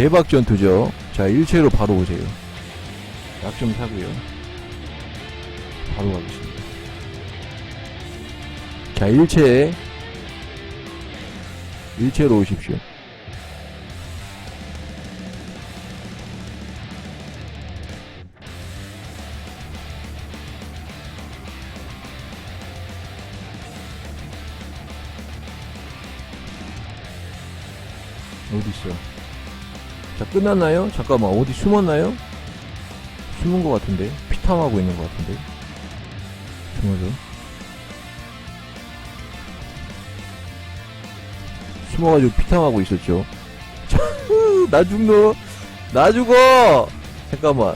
대박 전투죠. 자, 일체로 바로 오세요. 약 좀 사고요. 바로 가겠습니다. 자, 일체. 일체로 오십시오. 어디 있어? 자, 끝났나요? 잠깐만, 어디 숨었나요? 숨은 것 같은데? 피탐하고 있는 것 같은데? 숨어서. 숨어가지고 피탐하고 있었죠. 자, 나 죽노! 나 죽어! 잠깐만.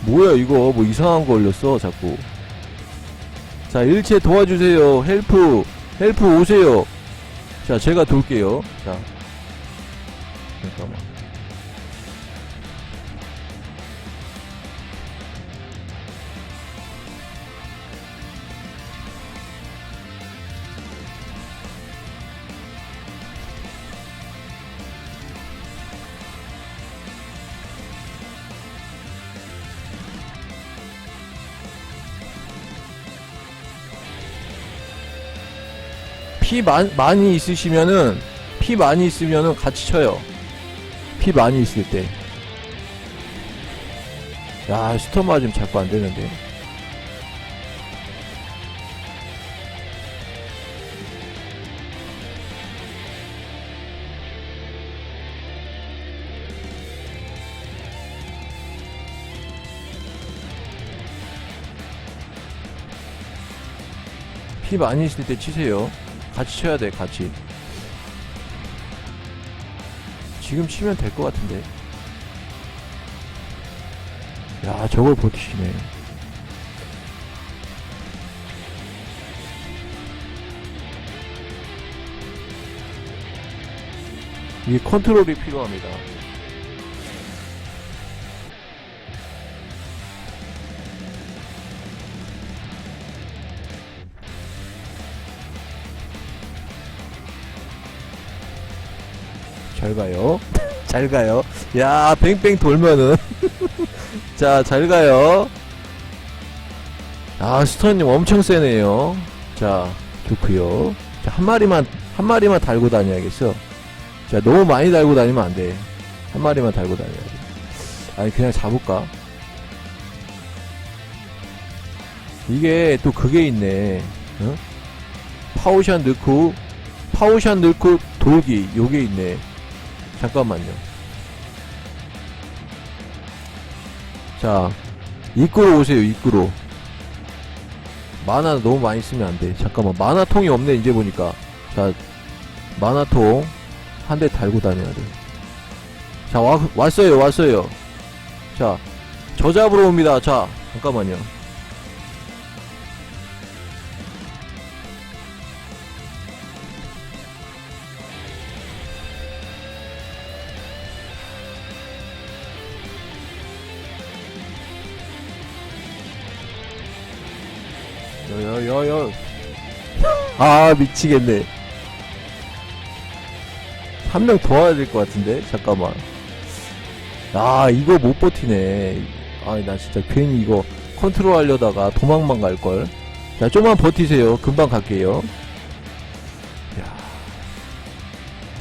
뭐야, 이거. 뭐 이상한 거 걸렸어, 자꾸. 자, 일체 도와주세요. 헬프. 헬프 오세요. 자, 제가 돌게요. 자. 잠깐만. 피 많, 많이 있으시면은 피 많이 있으면은 같이 쳐요. 피 많이 있을 때. 야, 스톱 맞으면 자꾸 안 되는데. 피 많이 있을 때 치세요. 같이 쳐야 돼, 같이. 지금 치면 될 것 같은데. 야, 저걸 버티시네. 이게 컨트롤이 필요합니다. 잘 가요. 잘 가요. 야, 뱅뱅 돌면은. 자, 잘 가요. 아, 스턴님 엄청 세네요. 자, 좋구요. 자, 한 마리만, 한 마리만 달고 다녀야겠어. 자, 너무 많이 달고 다니면 안 돼. 한 마리만 달고 다녀야 돼. 아니, 그냥 잡을까? 이게 또 그게 있네. 어? 파우션 넣고, 파우션 넣고 돌기, 요게 있네. 잠깐만요. 자, 입구로 오세요, 입구로. 만화 너무 많이 쓰면 안 돼. 잠깐만, 만화통이 없네, 이제 보니까. 자, 만화통 한 대 달고 다녀야 돼. 자, 와, 왔어요, 왔어요. 자, 저 잡으러 옵니다. 자, 잠깐만요. 아 미치겠네. 한 명 더 와야 될 것 같은데? 잠깐만. 아 이거 못 버티네. 아니 나 진짜 괜히 이거 컨트롤 하려다가 도망만 갈걸? 자 좀만 버티세요. 금방 갈게요. 야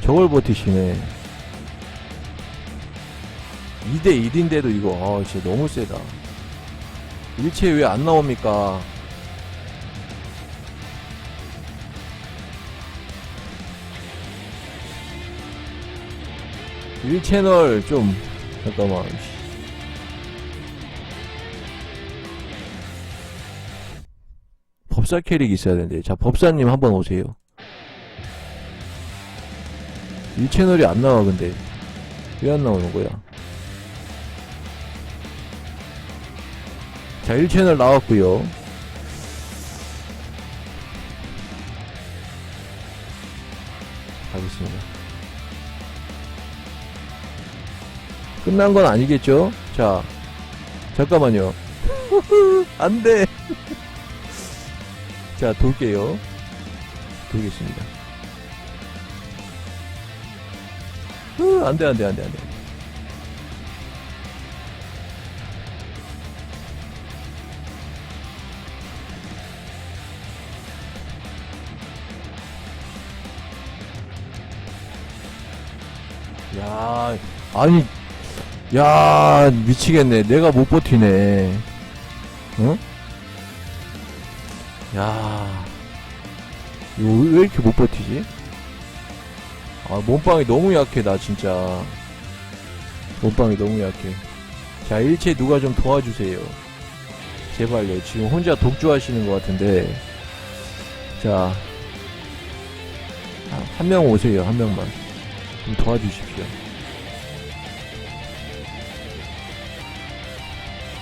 저걸 버티시네. 2대 1인데도 이거 아 진짜 너무 세다. 일체 왜 안 나옵니까 일 채널 좀 잠깐만. 법사 캐릭 있어야 되는데 자 법사님 한번 오세요. 1 채널이 안 나와 근데. 왜 안 나오는 거야? 자 1채널 나왔고요. 가겠습니다 끝난 건 아니겠죠? 자, 잠깐만요. 안 돼! 자, 돌게요. 돌겠습니다. 아, 안 돼, 안 돼, 안 돼, 안 돼. 야, 아니, 야, 미치겠네. 내가 못 버티네. 응? 야, 이거 왜 이렇게 못 버티지? 아, 몸빵이 너무 약해, 나 진짜. 몸빵이 너무 약해. 자, 일체 누가 좀 도와주세요. 제발요. 지금 혼자 독주하시는 것 같은데. 자, 한 명 오세요, 한 명만. 좀 도와주십시오.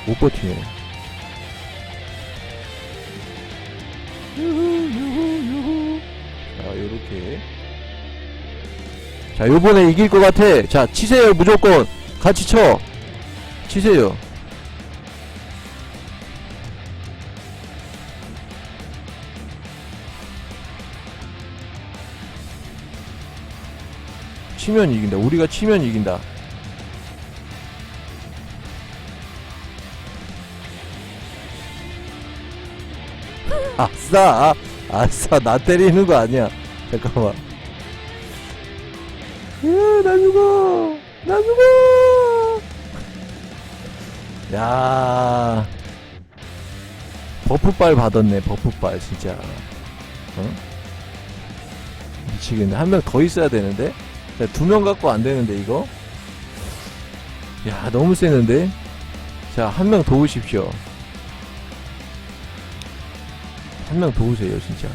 못 버티네. 자, 요렇게. 자, 요번에 이길 것 같아. 자, 치세요, 무조건. 같이 쳐. 치세요. 치면 이긴다. 우리가 치면 이긴다. 아싸! 아싸, 나 때리는 거 아니야. 잠깐만. 야, 나 죽어! 나 죽어! 야 버프빨 받았네, 버프빨, 진짜. 어? 미치겠네. 한 명 더 있어야 되는데? 두 명 갖고 안 되는데, 이거? 야, 너무 세는데? 자, 한 명 도우십시오. 한 명 도우세요, 진짜.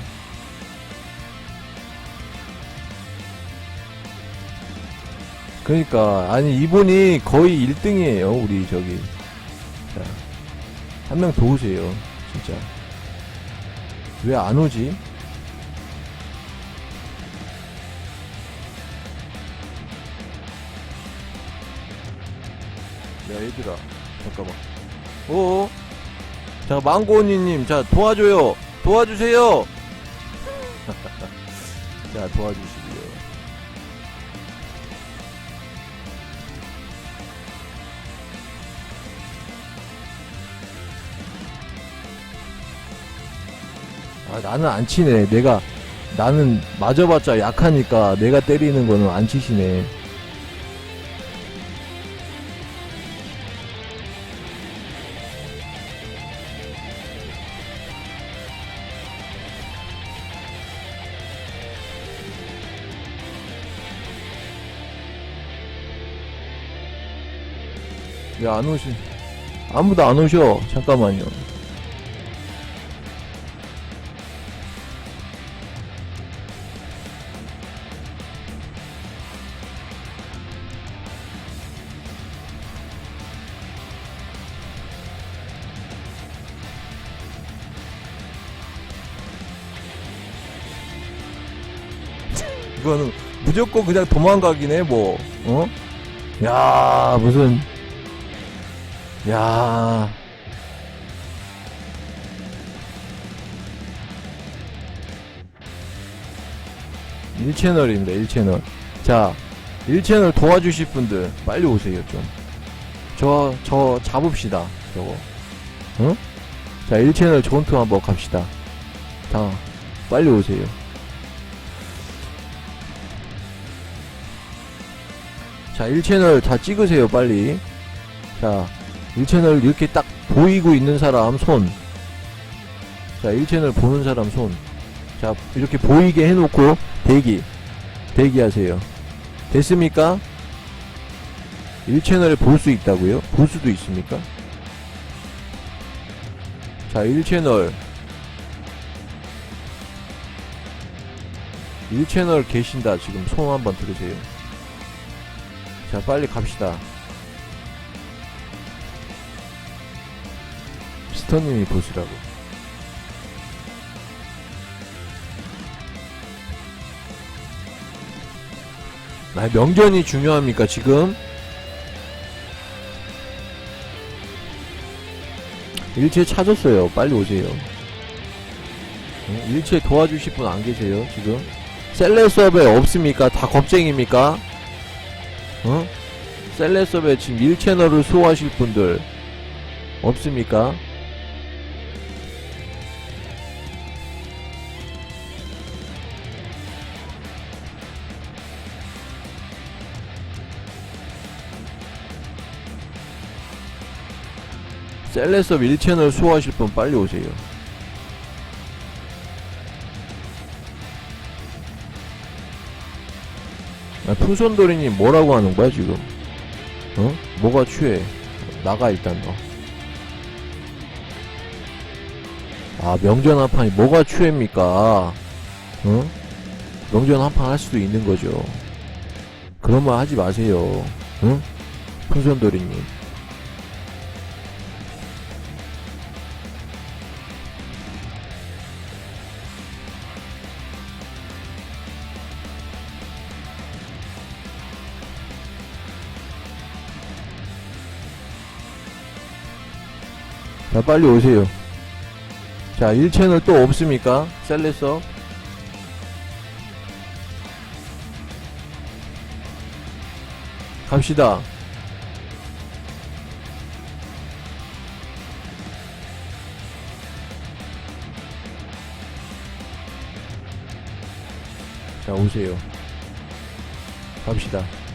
그러니까, 아니, 이분이 거의 1등이에요, 우리 저기. 자, 한명 도우세요, 진짜. 왜 안 오지? 야, 얘들아. 잠깐만. 오. 자, 망고니님, 자, 도와줘요. 도와주세요. 자, 도와주시고요. 아, 나는 안 치네. 내가, 나는 맞아봤자 약하니까 내가 때리는 거는 안 치시네. 야, 안 오시. 아무도 안 오셔. 잠깐만요. 이거는 무조건 그냥 도망가긴 해, 뭐. 어? 야, 무슨. 야. 일채널입니다일채널 자, 1채널 도와주실 분들, 빨리 오세요, 좀. 저, 저, 잡읍시다, 저거. 응? 자, 1채널 전투 한번 갑시다. 자, 빨리 오세요. 자, 1채널 다 찍으세요, 빨리. 자, 1채널 이렇게 딱 보이고 있는 사람 손. 자, 1채널 보는 사람 손. 자, 이렇게 보이게 해놓고 대기. 대기하세요. 됐습니까? 1채널을 볼 수 있다고요? 볼 수도 있습니까? 자, 1채널. 1채널 계신다. 지금 손 한번 들으세요. 자, 빨리 갑시다. 스터님이 보시라고. 아, 명전이 중요합니까, 지금? 일체 찾았어요. 빨리 오세요. 어, 일체 도와주실 분 안 계세요, 지금? 셀레 수업에 없습니까? 다 겁쟁입니까? 어? 셀레 수업에 지금 1채널을 수호하실 분들 없습니까? 셀레섭 1채널 수호하실 분 빨리 오세요. 아, 풍선돌이님 뭐라고 하는 거야 지금? 어? 뭐가 취해? 나가 일단 너. 아 명전 한판이 뭐가 취해입니까? 어? 명전 한판 할 수도 있는 거죠. 그런 말 하지 마세요. 응? 풍선돌이님. 자, 빨리 오세요. 자, 1채널 또 없습니까? 셀레서. 갑시다. 자, 오세요. 갑시다.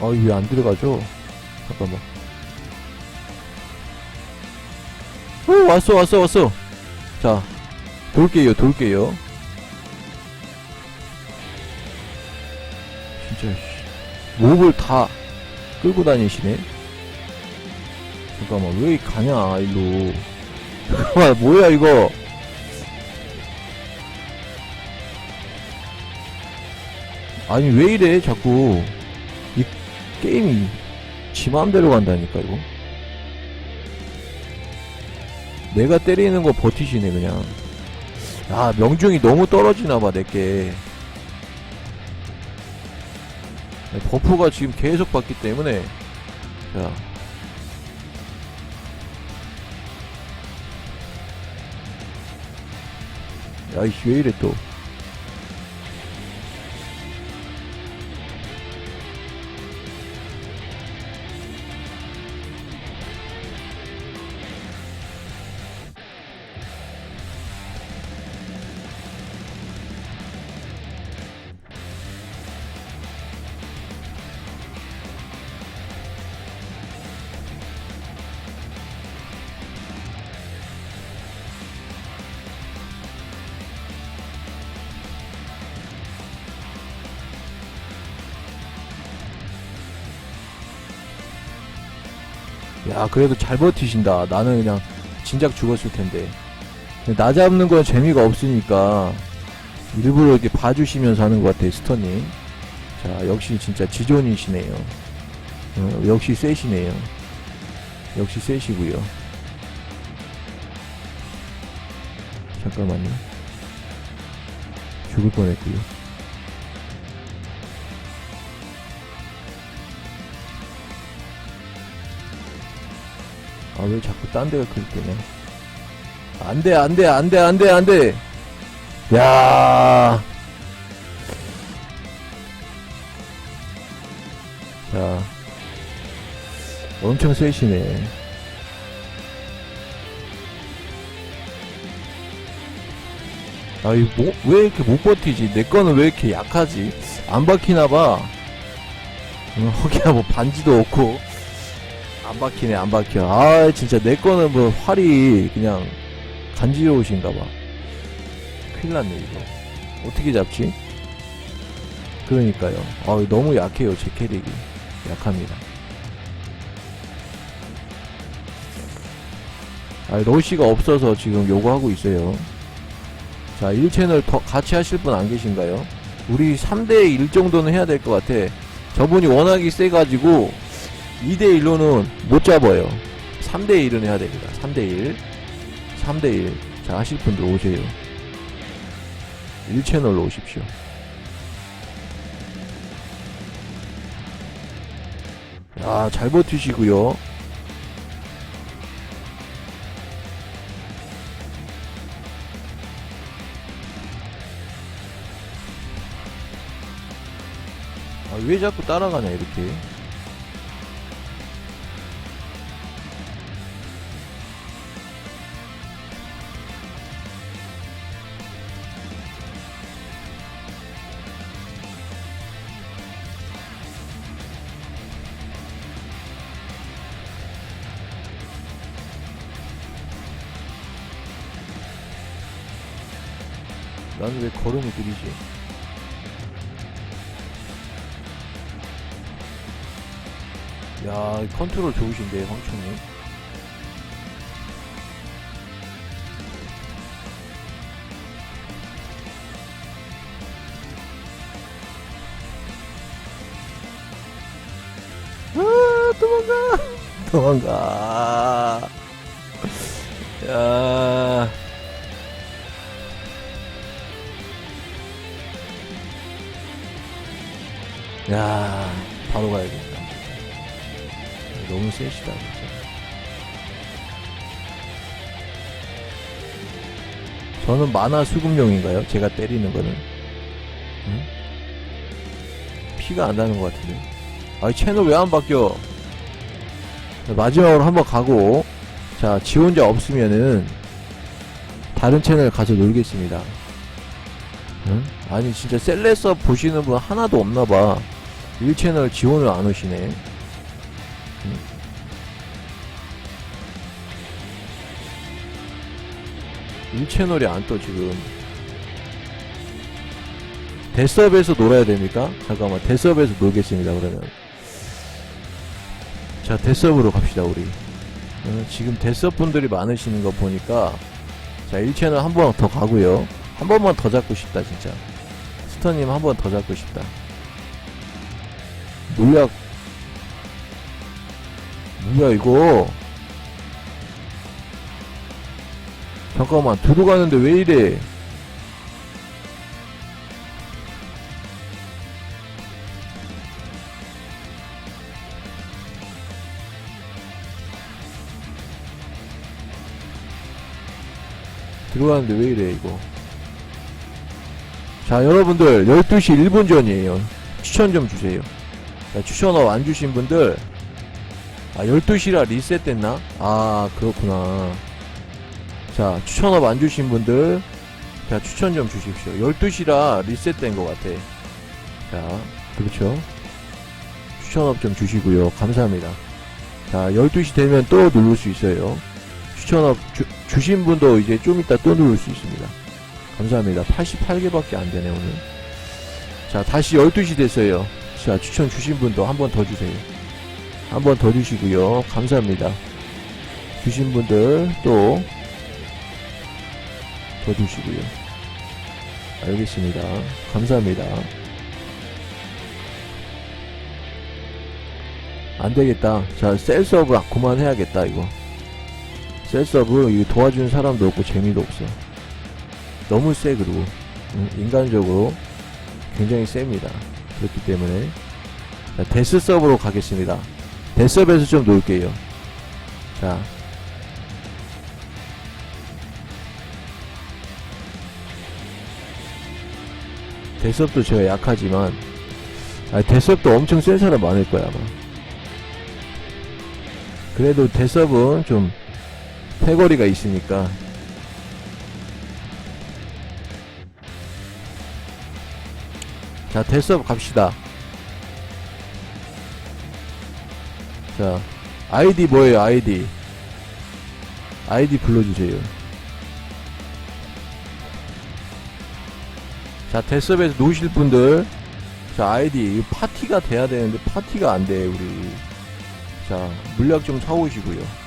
어, 왜안 들어가죠? 잠깐만. 오, 왔어, 왔어, 왔어. 자, 돌게요, 돌게요. 진짜, 씨. 몹을 다 끌고 다니시네. 잠깐만, 왜 가냐, 일로. 잠깐만, 뭐야, 이거. 아니, 왜 이래, 자꾸. 이 게임이 지 맘대로 간다니까, 이거. 내가 때리는 거 버티시네, 그냥. 아, 명중이 너무 떨어지나봐, 내게. 버프가 지금 계속 받기 때문에. 자. 야이씨, 왜 이래 또. 야, 그래도 잘 버티신다. 나는 그냥 진작 죽었을 텐데. 나 잡는 건 재미가 없으니까 일부러 이렇게 봐주시면서 하는 것 같아, 스터님. 자, 역시 진짜 지존이시네요. 어, 역시 세시네요. 역시 세시고요. 잠깐만요. 죽을 뻔했고요. 아, 왜 자꾸 딴 데가 클릭되냐. 안 돼, 안 돼, 안 돼, 안 돼, 안 돼. 야 자. 엄청 세시네. 아, 이 뭐, 왜 이렇게 못 버티지? 내 거는 왜 이렇게 약하지? 안 박히나봐. 음, 허기야, 뭐 반지도 없고. 안 박히네, 안 박혀. 아, 진짜 내 거는 뭐 활이 그냥 간지러우신가 봐. 큰일 났네, 이거. 어떻게 잡지? 그러니까요. 아, 너무 약해요, 제 캐릭이. 약합니다. 아, 러시가 없어서 지금 요구하고 있어요. 자, 1채널 더 같이 하실 분 안 계신가요? 우리 3대1 정도는 해야 될 것 같아. 저분이 워낙에 세가지고, 2대1로는 못 잡아요. 3대1은 해야 됩니다. 3대1. 3대1. 자, 하실 분들 오세요. 1채널로 오십시오. 야, 잘 버티시고요. 아, 왜 자꾸 따라가냐, 이렇게. 나는 왜 걸음이 느리지? 야, 이 컨트롤 좋으신데, 황충님. 아, 도망가! 도망가! 야. 야, 바로 가야겠다. 너무 세시다, 진짜. 저는 만화 수급용인가요? 제가 때리는 거는? 응? 피가 안 나는 것 같은데. 아, 채널 왜 안 바뀌어? 자, 마지막으로 한번 가고, 자, 지원자 없으면은, 다른 채널 가서 놀겠습니다. 응? 아니, 진짜 셀레서 보시는 분 하나도 없나봐. 1채널 지원을 안 오시네. 응? 일 채널이 안 떠, 지금. 대서업에서 놀아야 됩니까? 잠깐만, 대서업에서 놀겠습니다, 그러면. 자, 대서업으로 갑시다, 우리. 어, 지금 대서업 분들이 많으시는 거 보니까, 자, 1채널 한 번 더 가고요. 한 번만 더 잡고 싶다, 진짜. 스터님 한 번 더 잡고 싶다. 물약, 뭐야, 이거. 잠깐만, 들어가는데 왜 이래? 들어가는데 왜 이래, 이거. 자, 여러분들, 12시 1분 전이에요. 추천 좀 주세요. 자, 추천업 안 주신 분들, 아, 12시라 리셋됐나? 아, 그렇구나. 자, 추천업 안 주신 분들, 자, 추천 좀 주십시오. 12시라 리셋된 것 같아. 자, 그렇죠. 추천업 좀 주시고요. 감사합니다. 자, 12시 되면 또 누를 수 있어요. 추천업 주, 주신 분도 이제 좀 이따 또 누를 수 있습니다. 감사합니다. 88개밖에 안 되네, 오늘. 자, 다시 12시 됐어요. 자, 추천 주신 분도 한 번 더 주세요. 한 번 더 주시고요. 감사합니다. 주신 분들 또 더 주시고요. 알겠습니다. 감사합니다. 안 되겠다. 자, 셀 서브 그만해야겠다, 이거. 셀 서브, 이거 도와주는 사람도 없고 재미도 없어. 너무 세, 그리고. 음, 인간적으로 굉장히 셉니다. 그렇기 때문에. 자, 데스 서브로 가겠습니다. 데스업에서 좀 놀게요. 자. 데스업도 제가 약하지만, 아, 데스업도 엄청 센 사람 많을 거야, 아마. 그래도 데스업은 좀, 패거리가 있으니까. 자, 데스업 갑시다. 자, 아이디 뭐예요, 아이디? 아이디 불러주세요. 자, 데스업에서 노실 분들, 자, 아이디, 파티가 돼야 되는데, 파티가 안 돼, 우리. 자, 물약 좀 사오시고요.